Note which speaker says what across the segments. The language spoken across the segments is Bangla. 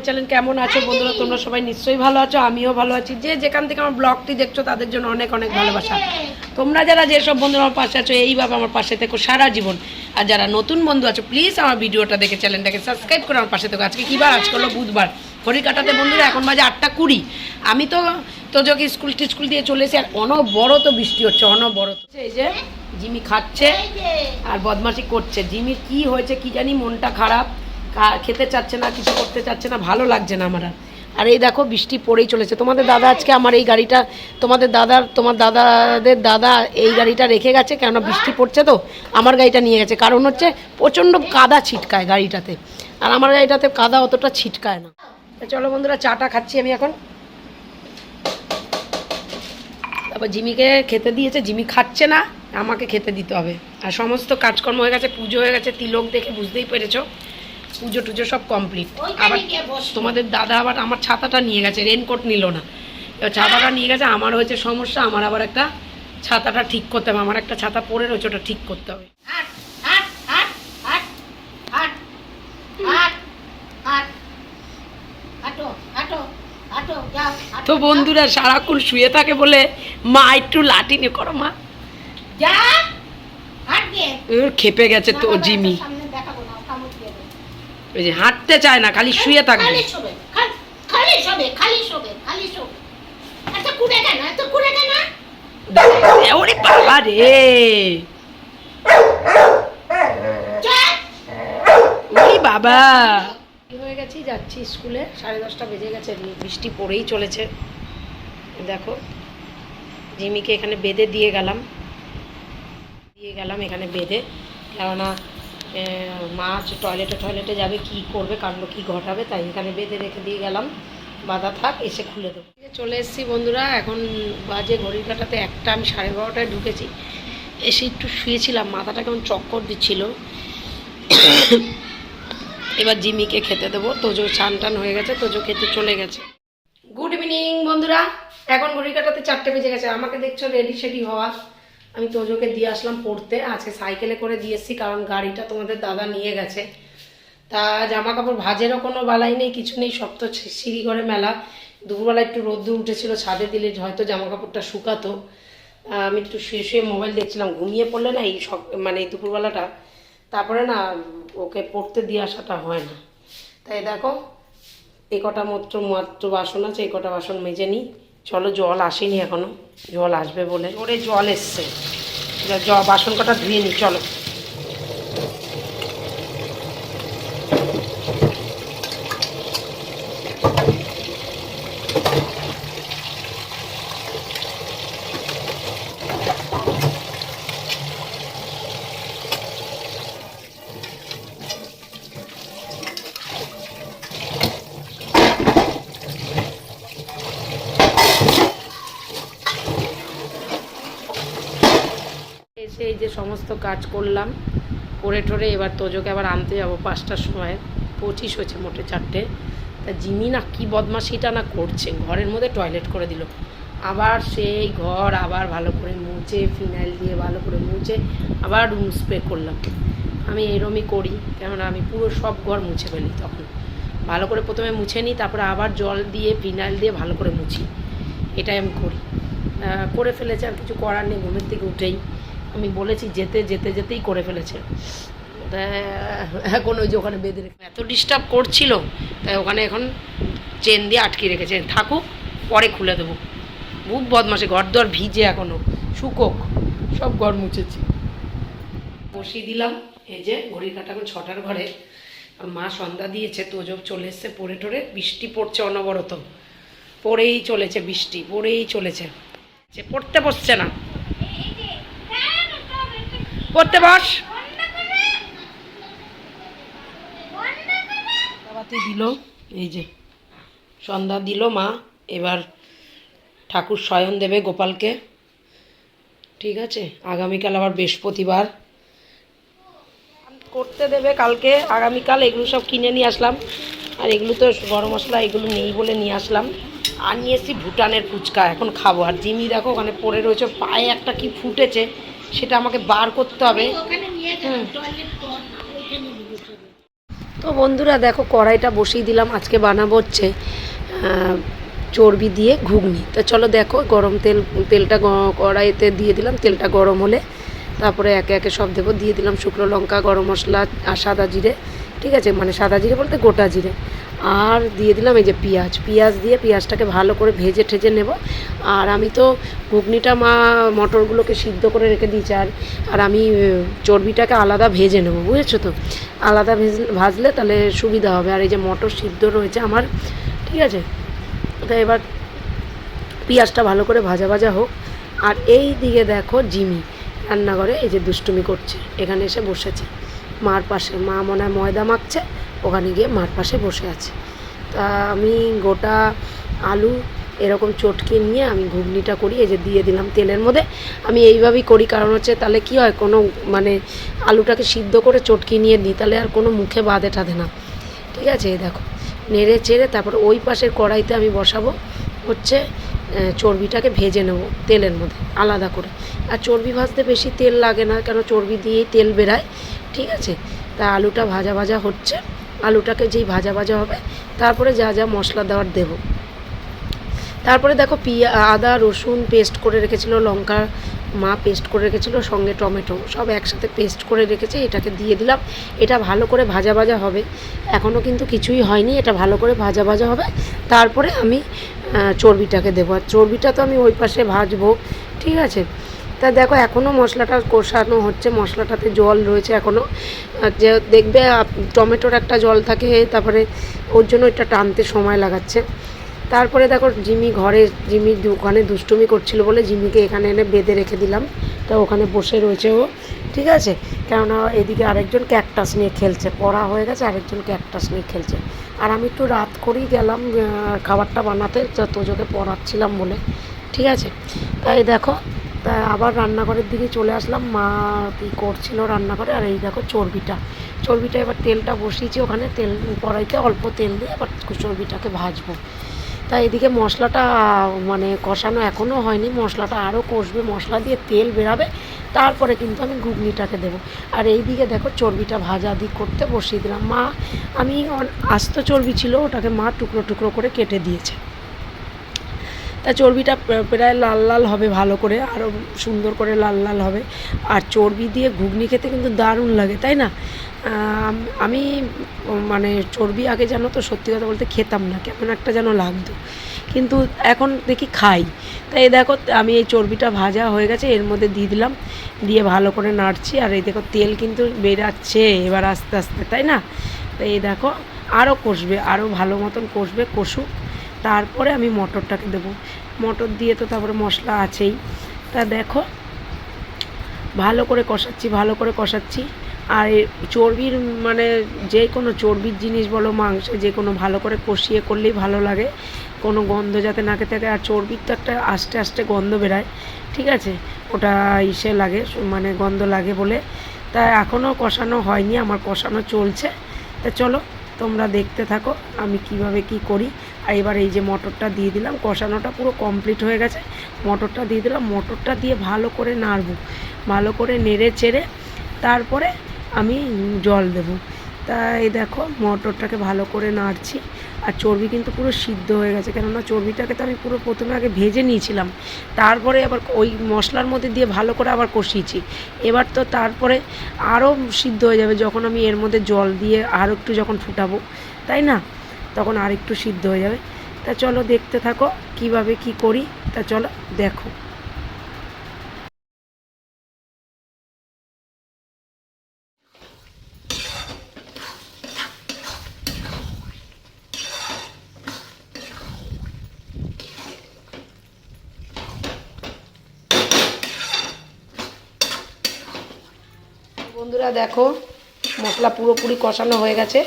Speaker 1: মাই চ্যানেল কেমন আছো বন্ধুরা? তোমরা সবাই নিশ্চয়ই ভালো আছো, আমিও ভালো আছি। যে যেখান থেকে আমার ব্লগটি দেখছ, তাদের জন্য অনেক অনেক ভালোবাসা। তোমরা যারা যেসব বন্ধুরা আমার পাশে আছো এইভাবে আমার পাশে থেকো সারা জীবন। আর যারা নতুন বন্ধু আছো প্লিজ আমার ভিডিওটা দেখে চ্যানেলটাকে সাবস্ক্রাইব করে আমার পাশে থেকো। আজকে কী বার? আজকে হলো বুধবার। ঘড়ি কাটাতে বন্ধুরা, এখন বাজে আটটা কুড়ি। আমি তো তো তোজোকে স্কুল টিস্কুল দিয়ে চলে এসে আর অনবরত বৃষ্টি হচ্ছে, অনবরত। এই যে, জিমি খাচ্ছে আর বদমাশি করছে। জিমির কি হয়েছে, কি জানি, মনটা খারাপ। খেতে চাচ্ছে না, কিছু করতে চাচ্ছে না, ভালো লাগছে না আমার আর। এই দেখো, বৃষ্টি পড়েই চলেছে। তোমাদের দাদা আজকে আমার এই গাড়িটা, তোমাদের দাদার তোমার দাদাদের দাদা এই গাড়িটা রেখে গেছে, কেননা বৃষ্টি পড়ছে তো, আমার গাড়িটা নিয়ে গেছে। কারণ হচ্ছে, প্রচণ্ড কাদা ছিটকায় গাড়িটাতে। আর আমার গাড়িটাতে কাদা অতটা ছিটকায় না। চলো বন্ধুরা, চাটা খাচ্ছি আমি এখন। তারপর জিমিকে খেতে দিয়েছে, জিমি খাচ্ছে না, আমাকে খেতে দিতে হবে। আর সমস্ত কাজকর্ম হয়ে গেছে, পুজো হয়ে গেছে, তিলক দেখে বুঝতেই পেরেছ। পুজো টুজো সব কমপ্লিট আবার তোমাদের দাদা আবার আমার ছাতাটা নিয়ে গেছে রেনকোট নিল না। এবার ছাতাটা নিয়ে গেছে আমার হয়েছে সমস্যা আমার আবার একটা ছাতাটা ঠিক করতে হবে আমার একটা ছাতা পরে রয়েছে ওটা ঠিক করতে হবে। তো বন্ধুরা সারাক্ষণ শুয়ে থাকে বলে মা একটু লাঠি নিয়ে করো মা। খেপে গেছে তো জিমি। ওই যে হাঁটতে চায় না খালি শুয়ে থাকবে।
Speaker 2: খালি শোবে খালি- খালি শোবে খালি শোবে খালি শোবে। এত কুড়ে কেন? এত কুড়ে কেন?
Speaker 1: ওরে বাবা রে। ওরে বাবা। হয়ে গেছি? যাচ্ছি স্কুলে। সাড়ে দশটা বেজে গেছে বৃষ্টি পড়েই চলেছে। দেখো জিমিকে এখানে বেঁধে দিয়ে গেলাম। দিয়ে গেলাম এখানে বেঁধে। কেননা মাছ টয়লেটে টয়লেটে যাবে, কি করবে, কাণ্ড কি ঘটাবে, তাই এখানে বেঁধে রেখে দিয়ে গেলাম। বাধা থাক, এসে খুলে দেবো। চলে এসেছি বন্ধুরা, এখন বাজে ঘড়ির কাটাতে একটা, আমি সাড়ে বারোটায় ঢুকেছি। এসে একটু শুয়েছিলাম, মাথাটা কেমন চক্কর দিচ্ছিল। এবার জিমিকে খেতে দেবো। তোজো চান টান হয়ে গেছে, তোজো খেতে চলে গেছে। গুড ইভিনিং বন্ধুরা। এখন ঘড়ি কাটাতে চারটে বেজে গেছে। আমাকে দেখছ রেডি সেডি হওয়া। আমি তোজোকে দিয়ে আসলাম পড়তে আজকে সাইকেলে করে দিয়ে কারণ গাড়িটা তোমাদের দাদা নিয়ে গেছে। তা জামা কাপড় ভাজেরও কোনো বালাই নেই, কিছু নেই, সব তো ছি- সিঁড়ি ঘরে মেলা। দুপুরবেলা একটু রোদ্দুর উঠেছিল, ছাদে দিলে হয়তো জামা কাপড়টা শুকাতো আমি একটু শুয়ে শুয়ে মোবাইল দেখছিলাম, ঘুমিয়ে পড়লে না এই সব মানে এই দুপুরবেলাটা। তারপরে না ওকে পড়তে দিয়ে আসাটা হয় না। তাই দেখো, এ কটা মাত্র মাত্র বাসন আছে, এ কটা বাসন মেজে নিই। চলো জল আসেনি এখনও, জল আসবে বলে। ওরে জল এসছে। বাসন কটা ধুয়ে নি, চলো এসে এই যে সমস্ত কাজ করলাম। করে ঠরে এবার তোজোকে আবার আনতে যাব পাঁচটার সময়। পঁচিশ হয়েছে মোটে চারটে। তা জিমি না কী বদমাশিটা না করছে। ঘরের মধ্যে টয়লেট করে দিল। আবার সেই ঘর আবার ভালো করে মুছে, ফিনাইল দিয়ে ভালো করে মুছে, আবার রুম স্প্রে করলাম। আমি এরমই করি, কেননা আমি পুরো সব ঘর মুছে ফেলি তখন। ভালো করে প্রথমে মুছে নিই, তারপরে আবার জল দিয়ে, ফিনাইল দিয়ে ভালো করে মুছি। এটাই আমি করি। করে ফেলেছে, আর কিছু করার নেই, ঘুমের থেকে উঠেই। আমি বলেছি যেতে যেতে, যেতেই করে ফেলেছে। এখন ওই যে ওখানে বেঁধে রেখে এত ডিস্টার্ব করছিল, তাই ওখানে এখন চেন দিয়ে আটকে রেখেছে। থাকুক, পরে খুলে দেবো। খুব বদমাসে ঘর দর ভিজে এখনও। শুকোক, সব ঘর মুছেছি। বসিয়ে দিলাম, এই যে ঘড়ির কাটা এখন ছটার ঘরে। মা সন্ধ্যা দিয়েছে তোজব চলে এসছে পড়ে টরে। বৃষ্টি পড়ছে অনবরত। পড়েই চলেছে বৃষ্টি, পড়েই চলেছে। যে পড়তে বসছে না। পড়তে বস। বাতি দিল, এই যে, সন্ধ্যা দিল মা, এবার ঠাকুর শয়ন দেবে গোপালকে, ঠিক আছে? আগামীকাল আবার বৃহস্পতিবার। করতে দেবে কালকে, আগামীকাল এগুলো সব কিনে নিয়ে আসলাম। আর এগুলো তো গরম মশলা, এগুলো নেই বলে নিয়ে আসলাম। আর নিয়ে এসেছি ভুটানের ফুচকা, এখন খাব। আর জিমি দেখো, ওখানে পড়ে রয়েছে, পায়ে একটা কি ফুটেছে। সেটা আমাকে বার করতে হবে। তো বন্ধুরা দেখো কড়াইটা বসিয়ে দিলাম আজকে বানাবো হচ্ছে চর্বি দিয়ে ঘুগনি। তো চলো দেখো গরম তেল তেলটা কড়াইতে দিয়ে দিলাম তেলটা গরম হলে তারপরে একে একে সব দেবো দিয়ে দিলাম শুকনো লঙ্কা গরম মশলা আর সাদা জিরে ঠিক আছে? মানে সাদা জিরে বলতে গোটা জিরে। আর দিয়ে দিলাম এই যে পেঁয়াজ। পেঁয়াজ দিয়ে পেঁয়াজটাকে ভালো করে ভেজে ঠেজে নেব। আর আমি তো ঘুগনিটা মা মটরগুলোকে সিদ্ধ করে রেখে দিয়েছি। আর আর আমি চর্বিটাকে আলাদা ভেজে নেব, বুঝেছ তো? আলাদা ভেজ, ভাজলে তাহলে সুবিধা হবে। আর এই যে মটর সিদ্ধ রয়েছে আমার, ঠিক আছে? তো এবার পেঁয়াজটা ভালো করে ভাজা ভাজা হোক। আর এই দিকে দেখো জিমি রান্নাঘরে এই যে দুষ্টুমি করছে। এখানে এসে বসেছে। মার পাশে, মা মনে হয় ময়দা মাখছে। ওখানে গিয়ে মার পাশে বসে আছে। তা আমি গোটা আলু এরকম চটকে নিয়ে আমি ঘুগনিটা করি, এই যে দিয়ে দিলাম তেলের মধ্যে। আমি এইভাবেই করি, কারণ হচ্ছে তাহলে কি হয়, কোনো মানে আলুটাকে সিদ্ধ করে চটকি নিয়ে দিই, তাহলে আর কোনো মুখে বাঁধে টাধে না। ঠিক আছে, এই দেখো, নেড়ে চেড়ে তারপর ওই পাশের কড়াইতে আমি বসাবো, হচ্ছে চর্বিটাকে ভেজে নেব তেলের মধ্যে, আলাদা করে। আর চর্বি ভাজতে বেশি তেল লাগে না, কেন চর্বি দিয়েই তেল বেরায়। ঠিক আছে, তা আলুটা ভাজা ভাজা হচ্ছে আলুটাকে যেই ভাজা ভাজা হবে, তারপরে যা যা মশলা দেওয়ার দেবো। তারপরে দেখো পিয়া, আদা, রসুন পেস্ট করে রেখেছিল, লঙ্কা মা পেস্ট করে রেখেছিল, সঙ্গে টমেটো সব একসাথে পেস্ট করে রেখেছে, এটাকে দিয়ে দিলাম। এটা ভালো করে ভাজা ভাজা হবে। এখনও কিন্তু কিছুই হয়নি, এটা ভালো করে ভাজা ভাজা হবে। তারপরে আমি চর্বিটাকে দেবো। আর চর্বিটা তো আমি ওই পাশে ভাজবো, ঠিক আছে? তা দেখো এখনও মশলাটা কষানো হচ্ছে, মশলাটাতে জল রয়েছে এখনও যে দেখবে টমেটোর একটা জল থাকে, তারপরে ওর জন্য এটা টানতে সময় লাগাচ্ছে। তারপরে দেখো, জিমি ঘরে, জিমি ওখানে দুষ্টুমি করছিল বলে জিমিকে এখানে এনে বেঁধে রেখে দিলাম। তা ওখানে বসে রয়েছে ও। ঠিক আছে? কেননা এদিকে আরেকজন ক্যাকটাস নিয়ে খেলছে। পড়া হয়ে গেছে, আরেকজন ক্যাকটাস নিয়ে খেলছে। আর আমি একটু রাত করেই গেলাম খাবারটা বানাতে তোজোকে পড়াচ্ছিলাম বলে। ঠিক আছে? তাই দেখো তা আবার রান্নাঘরের দিকে চলে আসলাম। মা কি করছিল রান্নাঘরে? আর এই দেখো চর্বিটা। চর্বিটা এবার তেলটা বসিয়েছি ওখানে। তেল, কড়াইতে অল্প তেল দিয়ে এবার চর্বিটাকে ভাজবো। তা এদিকে মশলাটা মানে কষানো এখনও হয়নি। মশলাটা আরও কষবে, মশলা দিয়ে তেল বেরাবে। তারপরে কিন্তু আমি ঘুগনিটাকে দেবো। আর এই দিকে দেখো চর্বিটা ভাজা দিক করতে বসিয়ে দিলাম। মা, আমি আস্ত চর্বি ছিল, ওটাকে মা টুকরো টুকরো করে কেটে দিয়েছে। তা চর্বিটা প্রায় লাল লাল হবে ভালো করে আরও সুন্দর করে লাল লাল হবে। আর চর্বি দিয়ে ঘুগনি খেতে কিন্তু দারুণ লাগে, তাই না? আমি মানে চর্বি আগে জানো তো, সত্যি কথা বলতে খেতাম না, কেমন একটা যেন লাগতো। কিন্তু এখন দেখি খাই। তাই দেখো, আমি এই চর্বিটা ভাজা হয়ে গেছে, এর মধ্যে দিয়ে দিলাম। দিয়ে ভালো করে নাড়ছি, আর এই দেখো তেল কিন্তু বেরাচ্ছে এবার আস্তে আস্তে, তাই না? তাই এই দেখো আরও কষবে আরও ভালো মতন কষবে, কষুক। তারপরে আমি মটরটাকে দেবো। মটর দিয়ে তো তারপরে মশলা আছেই। তা দেখো, ভালো করে কষাচ্ছি, ভালো করে কষাচ্ছি। আর চর্বির মানে যে কোনো চর্বির জিনিস বলো মাংস যে কোনো ভালো করে কষিয়ে করলেই ভালো লাগে। কোনো গন্ধ যাতে নাকে থাকে। আর চর্বির তো একটা আস্তে আস্তে গন্ধ বেরায়, ঠিক আছে? ওটা ইসে লাগে মানে গন্ধ লাগে বলে। তা এখনও কষানো হয়নি, আমার কষানো চলছে। তা চলো, তোমরা দেখতে থাকো আমি কীভাবে কি করি। আর এবার এই যে মটরটা দিয়ে দিলাম, কষানোটা পুরো কমপ্লিট হয়ে গেছে। মটরটা দিয়ে দিলাম, মটরটা দিয়ে ভালো করে নাড়বো, ভালো করে নেড়ে চেড়ে তারপরে আমি জল দেবো। তা এই দেখো, মটরটাকে ভালো করে নাড়ছি, আর চর্বি কিন্তু পুরো সিদ্ধ হয়ে গেছে, কেননা চর্বিটাকে তো আমি পুরো প্রথমে আগে ভেজে নিয়েছিলাম, তারপরে আবার ওই মশলার মধ্যে দিয়ে ভালো করে আবার কষিয়েছি। এবার তো তারপরে আরও সিদ্ধ হয়ে যাবে, যখন আমি এর মধ্যে জল দিয়ে আরও একটু যখন ফুটাবো, তাই না? তখন আর একটু সিদ্ধ হয়ে যাবে। তা চলো দেখতে থাকো কীভাবে কি করি, তা চলো দেখো। বন্ধুরা দেখো, মশলা পুরোপুরি কষানো হয়ে গেছে।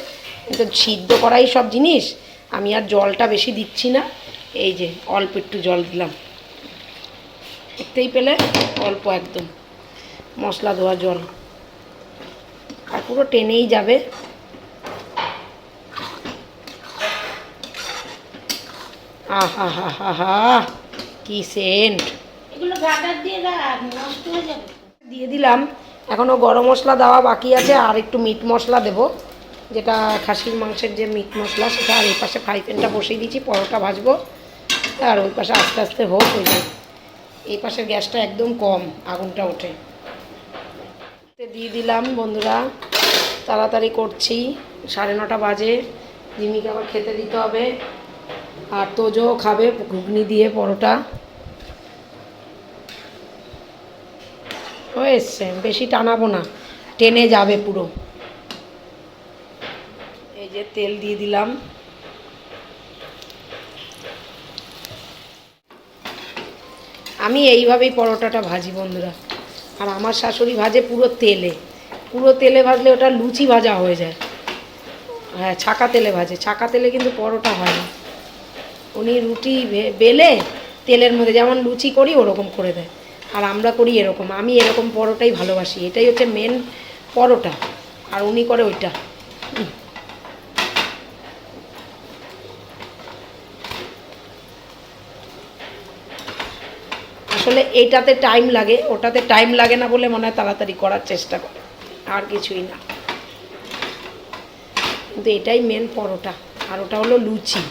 Speaker 1: কিন্তু সিদ্ধ করাই সব জিনিস। আমি আর জলটা বেশি দিচ্ছি না। এই যে অল্প একটু জল দিলাম। দেখতেই পেলে অল্প একদম। মশলা ধোয়া জল। আর পুরো টেনেই যাবে। আহা হা হা হা কি সেন্ট।
Speaker 2: এগুলো দিয়ে নষ্ট হয়ে যাবে।
Speaker 1: দিয়ে দিলাম। এখনও গরম মশলা দেওয়া বাকি আছে আর একটু মিট মশলা দেব। যেটা খাসির মাংসের যে মিট মশলা, সেটা আর এই পাশে ফ্রাই প্যানটা বসিয়ে দিয়েছি, পরোটা ভাজবো, আর ওই পাশে আস্তে আস্তে হোক ওই এই পাশের গ্যাসটা একদম কম, আগুনটা ওঠে। দিয়ে দিলাম, বন্ধুরা, তাড়াতাড়ি করছি, সাড়ে নটা বাজে জিমিকে আবার খেতে দিতে হবে। আর তোজো খাবে, ঘুগনি দিয়ে পরোটা। হয়ে এসছে, বেশি টানাবো না, টেনে যাবে পুরো। এই যে তেল দিয়ে দিলাম। আমি এইভাবেই পরোটাটা ভাজি বন্ধুরা। আর আমার শাশুড়ি ভাজে পুরো তেলে। পুরো তেলে ভাজলে ওটা লুচি ভাজা হয়ে যায়। হ্যাঁ ছাকা তেলে ভাজে। ছাকা তেলে কিন্তু পরোটা হয় না। উনি রুটি বেলে তেলের মধ্যে যেমন লুচি করি ওরকম করে দেয়। আর আমরা করি এরকম। আমি এরকম পরোটাই ভালোবাসি। এটাই হচ্ছে মেন পরোটা। আর উনি করে ওইটা। আসলে এটাতে টাইম লাগে, ওটাতে টাইম লাগে না বলে মনে হয় তাড়াতাড়ি করার চেষ্টা করে। আর কিছুই না। কিন্তু এটাই মেন পরোটা, আর ওটা হলো লুচি।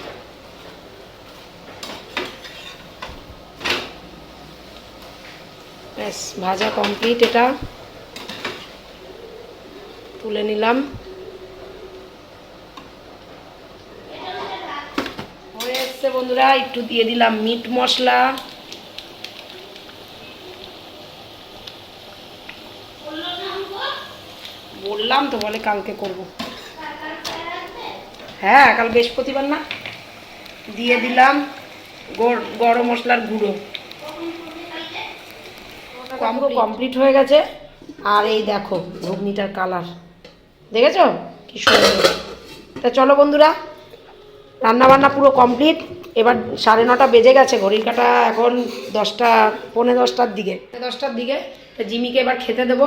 Speaker 1: ব্যাস, ভাজা কমপ্লিট এটা। তুলে নিলাম। হয়ে এসছে বন্ধুরা, একটু দিয়ে দিলাম মিট মশলা। বললাম তো বলে কালকে করব। হ্যাঁ কাল বৃহস্পতিবার না? দিয়ে দিলাম গর- গরম মশলার গুঁড়ো। পুরো কমপ্লিট হয়ে গেছে। আর এই দেখো, ঘুগনিটার কালার দেখেছ? কি সুন্দর। তা চলো বন্ধুরা রান্না বান্না পুরো কমপ্লিট এবার সাড়ে নটা বেজে গেছে, ঘড়ির কাটা এখন দশটা, পৌনে দশটার দিকে। দশটার দিকে, তা জিমিকে এবার খেতে দেবো।